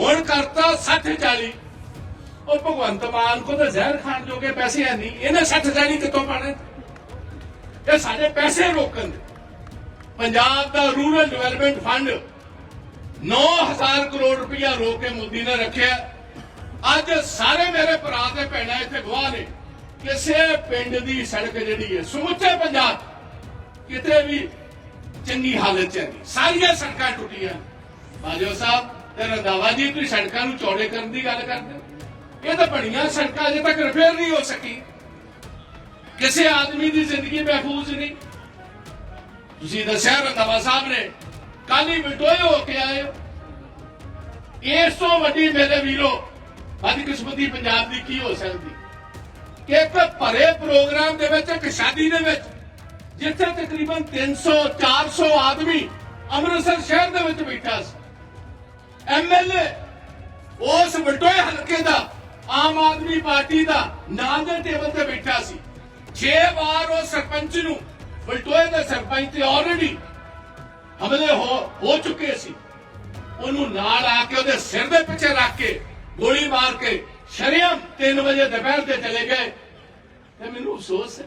ਹੁਣ ਕਰਤਾ 60 40 ਉਹ ਭਗਵੰਤ ਮਾਨ ਕੋ ਤਾਂ ਜ਼ਹਿਰ ਖਾਣ ਜੋਗੇ ਪੈਸੇ ਹੈ ਨਹੀਂ। ਇਹਨੇ 60 40 ਕਿੱਥੋਂ ਪਾਣੇ? ਇਹ ਸਾਡੇ ਪੈਸੇ ਰੋਕਣ ਪੰਜਾਬ ਦਾ ਰੂਰਲ ਡਿਵੈਲਪਮੈਂਟ ਫੰਡ 9000 ਕਰੋੜ ਰੁਪਇਆ ਰੋਕ ਕੇ ਮੋਦੀ ਨੇ ਰੱਖਿਆ। ਅੱਜ ਸਾਰੇ ਮੇਰੇ ਭਰਾ ਤੇ ਭੈਣਾਂ ਇੱਥੇ ਗਵਾਹ ਨੇ। ਕਿਸੇ ਪਿੰਡ ਦੀ ਸੜਕ ਜਿਹੜੀ ਹੈ, ਸਮੁੱਚੇ ਪੰਜਾਬ ਕਿਤੇ ਵੀ ਚੰਗੀ ਹਾਲਤ ਚ ਨਹੀਂ। ਸਾਰੀਆਂ ਸੜਕਾਂ ਟੁੱਟੀਆਂ ਬਾਜੋ ਸਾਹਿਬ ਤੇ ਰੰਦਾਵਾ ਜੀ, ਤੁਸੀਂ ਸੜਕਾਂ ਨੂੰ ਚੌੜੇ ਕਰਨ ਦੀ ਗੱਲ ਕਰਦੇ ਹੋ। ਇਹ ਤਾਂ ਬਣੀਆਂ ਸੜਕਾਂ, ਅਜੇ ਤੱਕ ਰਿਪੇਅਰ ਨਹੀਂ ਹੋ ਸਕੀ। ਕਿਸੇ ਆਦਮੀ ਦੀ ਜ਼ਿੰਦਗੀ ਮਹਿਫੂਜ਼ ਨਹੀਂ। ਤੁਸੀਂ ਦੱਸਿਆ ਰੰਦਾਵਾ ਸਾਹਿਬ ਨੇ ਕੱਲ ਹੀ ਵਿਟੋਏ ਹੋ ਕੇ ਆਏ ਹੋ। ਇਸ ਤੋਂ ਵੱਡੀ ਮੇਰੇ ਵੀਰੋ, ਬਦਕਿਸਮਤੀ ਪੰਜਾਬ ਦੀ ਕੀ ਹੋ ਸਕਦੀ? ਕਿ ਇੱਕ ਭਰੇ ਪ੍ਰੋਗਰਾਮ ਦੇ ਵਿੱਚ, ਇੱਕ ਸ਼ਾਦੀ ਦੇ ਵਿੱਚ, ਜਿੱਥੇ ਤਕਰੀਬਨ 300 400 ਆਦਮੀ ਅੰਮ੍ਰਿਤਸਰ ਸ਼ਹਿਰ ਦੇ ਵਿੱਚ ਬੈਠਾ ਸੀ। ਐਮਐਲਏ ਉਸ ਵਟੋਏ ਹਲਕੇ ਦਾ, ਆਮ ਆਦਮੀ ਪਾਰਟੀ ਦਾ ਨਾਲ ਦੇ ਟੇਬਲ ਤੇ ਬੈਠਾ ਸੀ। 6 ਵਾਰ ਉਹ ਸਰਪੰਚ ਨੂੰ ਵਟੋਏ ਦੇ ਸਰਪੰਚ ਤੇ ਆਲਰੇਡੀ ਹਮਲੇ ਹੋ ਹੋ ਚੁੱਕੇ ਸੀ। ਉਹਨੂੰ ਨਾਲ ਆ ਕੇ ਉਹਦੇ ਸਿਰ ਦੇ ਪਿੱਛੇ ਰੱਖ ਕੇ ਗੋਲੀ ਮਾਰ ਕੇ ਸ਼ਰਿਆਮ 3 ਵਜੇ ਦੁਪਹਿਰ ਤੇ ਚਲੇ ਗਏ। ਤੇ ਮੈਨੂੰ ਅਫਸੋਸ ਹੈ